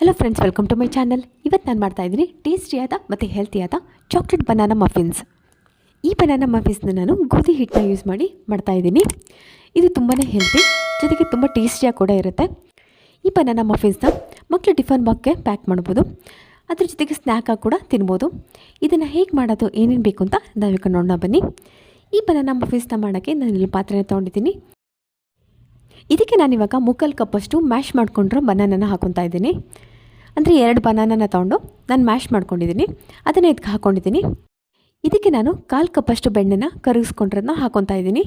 Hello friends welcome to my channel ಇವತ್ತು ನಾನು ಮಾಡ್ತಾ ಇದ್ದೀನಿ ಟೇಸ್ಟಿಯಾದ ಮತ್ತು ಹೆಲ್ತಿಯಾದ ಚಾಕ್ಲೇಟ್ ಬನಾನಾ ಮಫಿನ್ಸ್ ಈ ಬನಾನಾ ಮಫಿನ್ಸ್ನ ನಾನು ಗೋಧಿ ಹಿಟ್ಟನ್ನ ಯೂಸ್ ಮಾಡಿ ಮಾಡ್ತಾ ಇದ್ದೀನಿ. ಇದು ತುಂಬಾ ಹೆಲ್ತಿ ಜೊತೆಗೆ ತುಂಬ ಟೇಸ್ಟಿಯಾಗಿ ಕೂಡ ಇರುತ್ತೆ. ಈ ಬನಾನಾ ಮಫಿನ್ಸ್ನ ಮಕ್ಕಳು ಟಿಫನ್ ಬಾಕ್ಗೆ ಪ್ಯಾಕ್ ಮಾಡ್ಬೋದು. ಅದ್ರ ಜೊತೆಗೆ ಸ್ನ್ಯಾಕಾಗಿ ಕೂಡ ತಿನ್ಬೋದು. ಇದನ್ನು ಹೇಗೆ ಮಾಡೋದು, ಏನೇನು ಬೇಕು ಅಂತ ನಾವೀಗ ನೋಡೋಣ ಬನ್ನಿ. ಈ ಬನಾನಾ ಮಫಿನ್ಸ್ನ ಮಾಡೋಕ್ಕೆ ನಾನು ಇಲ್ಲಿ ಪಾತ್ರೆನ ತೊಗೊಂಡಿದ್ದೀನಿ. ಇದಕ್ಕೆ ನಾನಿವಾಗ ಮುಕ್ಕಲ್ ಕಪ್ಪಷ್ಟು ಮ್ಯಾಶ್ ಮಾಡ್ಕೊಂಡಿರೋ ಬನಾನನ ಹಾಕೊತಾ ಇದ್ದೀನಿ. ಅಂದರೆ ಎರಡು ಬನಾನನ ತೊಗೊಂಡು ನಾನು ಮ್ಯಾಶ್ ಮಾಡ್ಕೊಂಡಿದ್ದೀನಿ. ಅದನ್ನು ಇದಕ್ಕೆ ಹಾಕ್ಕೊಂಡಿದ್ದೀನಿ ಇದಕ್ಕೆ ನಾನು ಕಾಲು ಕಪ್ಪಷ್ಟು ಬೆಣ್ಣೆನ ಕರಗಿಸ್ಕೊಂಡಿರೋದನ್ನ ಹಾಕೊತಾ ಇದ್ದೀನಿ.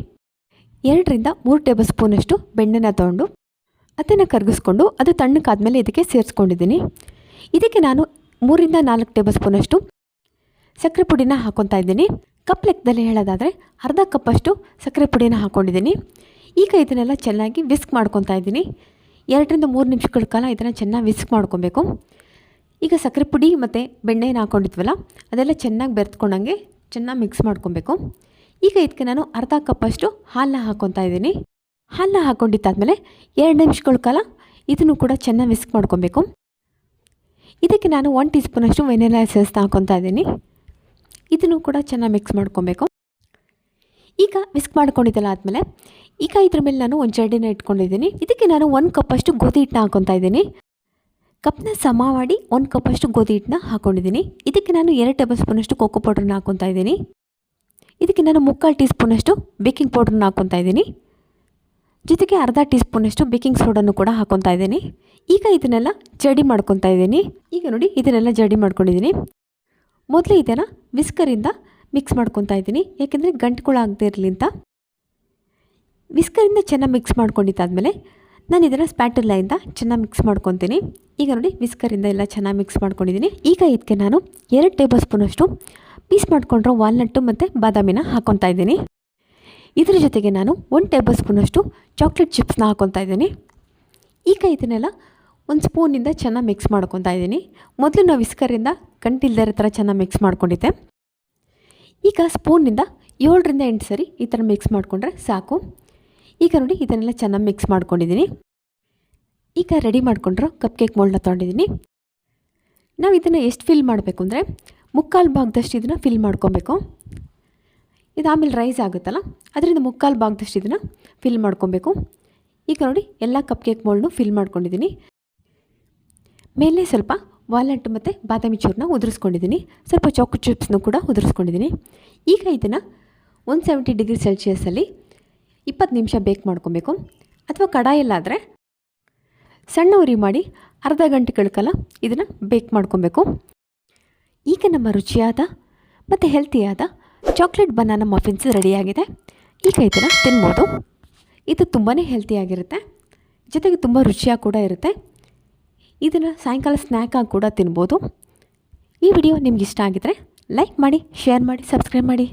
ಎರಡರಿಂದ ಮೂರು ಟೇಬಲ್ ಸ್ಪೂನಷ್ಟು ಬೆಣ್ಣೆನ ತೊಗೊಂಡು ಅದನ್ನು ಕರಗಿಸ್ಕೊಂಡು ಅದು ತಣ್ಣಕ್ಕಾದ್ಮೇಲೆ ಇದಕ್ಕೆ ಸೇರಿಸ್ಕೊಂಡಿದ್ದೀನಿ. ಇದಕ್ಕೆ ನಾನು ಮೂರಿಂದ ನಾಲ್ಕು ಟೇಬಲ್ ಸ್ಪೂನಷ್ಟು ಸಕ್ಕರೆ ಪುಡಿನ ಹಾಕೊತಾ ಇದ್ದೀನಿ. ಕಪ್ ಲೆಕ್ಕದಲ್ಲಿ ಹೇಳೋದಾದರೆ ಅರ್ಧ ಕಪ್ಪಷ್ಟು ಸಕ್ಕರೆ ಪುಡಿನ ಹಾಕ್ಕೊಂಡಿದ್ದೀನಿ ಈಗ ಇದನ್ನೆಲ್ಲ ಚೆನ್ನಾಗಿ ವಿಸ್ಕ್ ಮಾಡ್ಕೊತಾ ಇದ್ದೀನಿ. ಎರಡರಿಂದ ಮೂರು ನಿಮಿಷಗಳ ಕಾಲ ಇದನ್ನು ಚೆನ್ನಾಗಿ ವಿಸ್ಕ್ ಮಾಡ್ಕೊಬೇಕು. ಈಗ ಸಕ್ಕರೆ ಪುಡಿ ಮತ್ತು ಬೆಣ್ಣೆನ ಹಾಕ್ಕೊಂಡಿದ್ವಲ್ಲ ಅದೆಲ್ಲ ಚೆನ್ನಾಗಿ ಬೆರೆತ್ಕೊಂಡಂಗೆ ಚೆನ್ನಾಗಿ ಮಿಕ್ಸ್ ಮಾಡ್ಕೊಬೇಕು. ಈಗ ಇದಕ್ಕೆ ನಾನು ಅರ್ಧ ಕಪ್ಪಷ್ಟು ಹಾಲನ್ನ ಹಾಕ್ಕೊತಾ ಇದ್ದೀನಿ. ಹಾಲನ್ನ ಹಾಕ್ಕೊಂಡಿದ್ದಾದಮೇಲೆ ಎರಡು ನಿಮಿಷಗಳ ಕಾಲ ಇದನ್ನು ಕೂಡ ಚೆನ್ನಾಗಿ ವಿಸ್ಕ್ ಮಾಡ್ಕೊಬೇಕು. ಇದಕ್ಕೆ ನಾನು ಒನ್ ಟೀ ಸ್ಪೂನಷ್ಟು ವೆನಿಲಾ ಎಸೆನ್ಸ್ನ ಹಾಕ್ಕೊತಾ ಇದ್ದೀನಿ. ಇದನ್ನು ಕೂಡ ಚೆನ್ನಾಗಿ ಮಿಕ್ಸ್ ಮಾಡ್ಕೊಬೇಕು. ಈಗ ವಿಸ್ಕ್ ಮಾಡ್ಕೊಂಡಿದ್ದಲ್ಲ ಆದಮೇಲೆ, ಈಗ ಇದ್ರ ಮೇಲೆ ನಾನು ಒಂದು ಜಡ್ಡಿನ ಇಟ್ಕೊಂಡಿದ್ದೀನಿ. ಇದಕ್ಕೆ ನಾನು ಒಂದು ಕಪ್ಪಷ್ಟು ಗೋಧಿ ಹಿಟ್ಟನ್ನ ಹಾಕೊತಾ ಇದ್ದೀನಿ. ಕಪ್ನ ಸಮ ಮಾಡಿ ಒಂದು ಕಪ್ಪಷ್ಟು ಗೋಧಿ ಹಿಟ್ಟನ್ನ ಹಾಕೊಂಡಿದ್ದೀನಿ. ಇದಕ್ಕೆ ನಾನು ಎರಡು ಟೇಬಲ್ ಸ್ಪೂನಷ್ಟು ಕೋಕೋ ಪೌಡ್ರನ್ನ ಹಾಕೊತಾ ಇದ್ದೀನಿ. ಇದಕ್ಕೆ ನಾನು ಮುಕ್ಕಾಲು ಟೀ ಸ್ಪೂನಷ್ಟು ಬೇಕಿಂಗ್ ಪೌಡ್ರನ್ನ ಹಾಕೊತಾ ಇದ್ದೀನಿ. ಜೊತೆಗೆ ಅರ್ಧ ಟೀ ಸ್ಪೂನಷ್ಟು ಬೇಕಿಂಗ್ ಸೋಡನ್ನು ಕೂಡ ಹಾಕೊತಾ ಇದ್ದೀನಿ. ಈಗ ಇದನ್ನೆಲ್ಲ ಜಡಿ ಮಾಡ್ಕೊತಾ ಇದ್ದೀನಿ. ಈಗ ನೋಡಿ, ಇದನ್ನೆಲ್ಲ ಜಡಿ ಮಾಡ್ಕೊಂಡಿದ್ದೀನಿ. ಮೊದಲೇ ಇದನ್ನು ವಿಸ್ಕರಿಂದ ಮಿಕ್ಸ್ ಮಾಡ್ಕೊತಾ ಇದ್ದೀನಿ. ಯಾಕೆಂದರೆ ಗಂಟುಗಳಾಗದೇ ಇರಲಿ ಅಂತ. ವಿಸ್ಕರಿಂದ ಚೆನ್ನಾಗಿ ಮಿಕ್ಸ್ ಮಾಡ್ಕೊಂಡಿದ್ದಾದಮೇಲೆ ನಾನು ಇದನ್ನು ಸ್ಪ್ಯಾಟುಲೆಯಿಂದ ಚೆನ್ನಾಗಿ ಮಿಕ್ಸ್ ಮಾಡ್ಕೊತೀನಿ. ಈಗ ನೋಡಿ ವಿಸ್ಕರಿಂದ ಎಲ್ಲ ಚೆನ್ನಾಗಿ ಮಿಕ್ಸ್ ಮಾಡ್ಕೊಂಡಿದ್ದೀನಿ. ಈಗ ಇದಕ್ಕೆ ನಾನು ಎರಡು ಟೇಬಲ್ ಸ್ಪೂನಷ್ಟು ಪೀಸ್ ಮಾಡ್ಕೊಂಡಿರೋ ವಾಲ್ನಟ್ಟು ಮತ್ತು ಬಾದಾಮಿನ ಹಾಕ್ಕೊತಾ ಇದ್ದೀನಿ. ಇದರ ಜೊತೆಗೆ ನಾನು ಒಂದು ಟೇಬಲ್ ಸ್ಪೂನಷ್ಟು ಚಾಕ್ಲೇಟ್ ಚಿಪ್ಸ್ನ ಹಾಕ್ಕೊತಾ ಇದ್ದೀನಿ. ಈಗ ಇದನ್ನೆಲ್ಲ ಒಂದು ಸ್ಪೂನಿಂದ ಚೆನ್ನಾಗಿ ಮಿಕ್ಸ್ ಮಾಡ್ಕೊತಾ ಇದ್ದೀನಿ. ಮೊದಲು ನಾವು ವಿಸ್ಕರಿಂದ ಗಂಟಿಲ್ದೇ ಇರೋ ಥರ ಚೆನ್ನಾಗಿ ಮಿಕ್ಸ್ ಮಾಡ್ಕೊಂಡಿದ್ದೆ. ಈಗ ಸ್ಪೂನಿಂದ ಏಳರಿಂದ ಎಂಟು ಸರಿ ಈ ಥರ ಮಿಕ್ಸ್ ಮಾಡಿಕೊಂಡ್ರೆ ಸಾಕು. ಈಗ ನೋಡಿ ಇದನ್ನೆಲ್ಲ ಚೆನ್ನಾಗಿ ಮಿಕ್ಸ್ ಮಾಡ್ಕೊಂಡಿದ್ದೀನಿ. ಈಗ ರೆಡಿ ಮಾಡಿಕೊಂಡ್ರೆ ಕಪ್ ಕೇಕ್ ಮೋಲ್ಡ್ನ ತೊಗೊಂಡಿದ್ದೀನಿ. ನಾವು ಇದನ್ನು ಎಷ್ಟು ಫಿಲ್ ಮಾಡಬೇಕು ಅಂದರೆ ಮುಕ್ಕಾಲು ಭಾಗದಷ್ಟು ಇದನ್ನು ಫಿಲ್ ಮಾಡ್ಕೊಬೇಕು. ಇದು ಆಮೇಲೆ ರೈಸ್ ಆಗುತ್ತಲ್ಲ, ಅದರಿಂದ ಮುಕ್ಕಾಲು ಭಾಗದಷ್ಟು ಇದನ್ನು ಫಿಲ್ ಮಾಡ್ಕೊಬೇಕು. ಈಗ ನೋಡಿ ಎಲ್ಲ ಕಪ್ ಕೇಕ್ ಮೋಲ್ಡ್ನು ಫಿಲ್ ಮಾಡ್ಕೊಂಡಿದ್ದೀನಿ. ಮೇಲೆ ಸ್ವಲ್ಪ ವಾಲ್ನಟ್ ಮತ್ತು ಬಾದಾಮಿ ಚೂರನ್ನ ಉದುರಿಸ್ಕೊಂಡಿದ್ದೀನಿ. ಸ್ವಲ್ಪ ಚಾಕು ಚಿಪ್ಸ್ನೂ ಕೂಡ ಉದುರಿಸ್ಕೊಂಡಿದ್ದೀನಿ. ಈಗ ಇದನ್ನು ಒನ್ ಸೆವೆಂಟಿ ಡಿಗ್ರಿ ಸೆಲ್ಸಿಯಸಲ್ಲಿ ಇಪ್ಪತ್ತು ನಿಮಿಷ ಬೇಕ್ ಮಾಡ್ಕೊಬೇಕು. ಅಥವಾ ಕಡಾಯಲ್ಲಾದರೆ ಸಣ್ಣ ಉರಿ ಮಾಡಿ ಅರ್ಧ ಗಂಟೆಗಳ ಕಾಲ ಇದನ್ನು ಬೇಕ್ ಮಾಡ್ಕೊಬೇಕು. ಈಗ ನಮ್ಮ ರುಚಿಯಾದ ಮತ್ತು ಹೆಲ್ತಿಯಾದ ಚಾಕ್ಲೇಟ್ ಬನಾನ ಮಫಿನ್ಸ್ ರೆಡಿಯಾಗಿದೆ. ಈಗ ಇದನ್ನು ತಿನ್ಬೋದು. ಇದು ತುಂಬಾ ಹೆಲ್ತಿಯಾಗಿರುತ್ತೆ ಜೊತೆಗೆ ತುಂಬ ರುಚಿಯಾಗಿ ಕೂಡ ಇರುತ್ತೆ. ಇದನ್ನು ಸಾಯಂಕಾಲ ಸ್ನ್ಯಾಕಾಗಿ ಕೂಡ ತಿನ್ಬೋದು. ಈ ವಿಡಿಯೋ ನಿಮ್ಗೆ ಇಷ್ಟ ಆಗಿದ್ರೆ ಲೈಕ್ ಮಾಡಿ ಶೇರ್ ಮಾಡಿ ಸಬ್ಸ್ಕ್ರೈಬ್ ಮಾಡಿ.